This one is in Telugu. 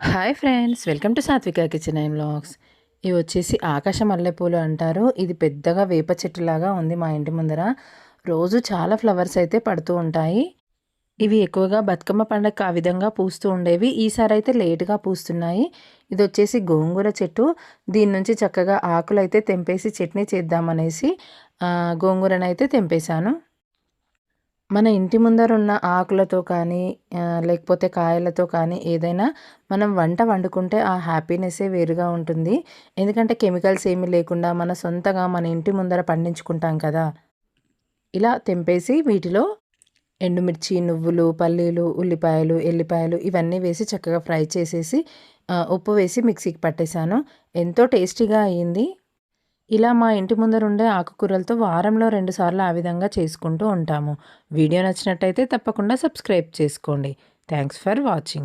Hi friends welcome to Satvika kitchen I'm blogs ఇవి వచ్చేసి ఆకాశ మల్లెపూలు అంటారు. ఇది పెద్దగా వేప చెట్టులాగా ఉంది మా ఇంటి ముందర. రోజు చాలా ఫ్లవర్స్ అయితే పడుతూ ఉంటాయి. ఇవి ఎక్కువగా బతుకమ్మ పండగ ఆ విధంగా పూస్తూ ఉండేవి. ఈసారి అయితే లేటుగా పూస్తున్నాయి. ఇది వచ్చేసి గోంగూర చెట్టు. దీని నుంచి చక్కగా ఆకులు అయితే తెంపేసి చట్నీ చేద్దామనేసి గోంగూరనైతే తెంపేశాను. మన ఇంటి ముందర ఉన్న ఆకులతో కానీ లేకపోతే కాయలతో కానీ ఏదైనా మనం వంట వండుకుంటే ఆ హ్యాపీనెస్సే వేరుగా ఉంటుంది. ఎందుకంటే కెమికల్స్ ఏమీ లేకుండా మన సొంతగా మన ఇంటి ముందర పండించుకుంటాం కదా. ఇలా తెంపేసి వీటిలో ఎండుమిర్చి నువ్వులు పల్లీలు ఉల్లిపాయలు ఎల్లిపాయలు ఇవన్నీ వేసి చక్కగా ఫ్రై చేసేసి ఉప్పు వేసి మిక్సీకి పట్టేశాను. ఎంతో టేస్టీగా అయ్యింది ఇలా మా ఇంటి ముందర ఉండే ఆకుకూరలతో వారంలో రెండుసార్లు ఆ విధంగా చేసుకుంటూ ఉంటాము. వీడియో నచ్చినట్టయితే తప్పకుండా సబ్స్క్రైబ్ చేసుకోండి. Thanks for watching.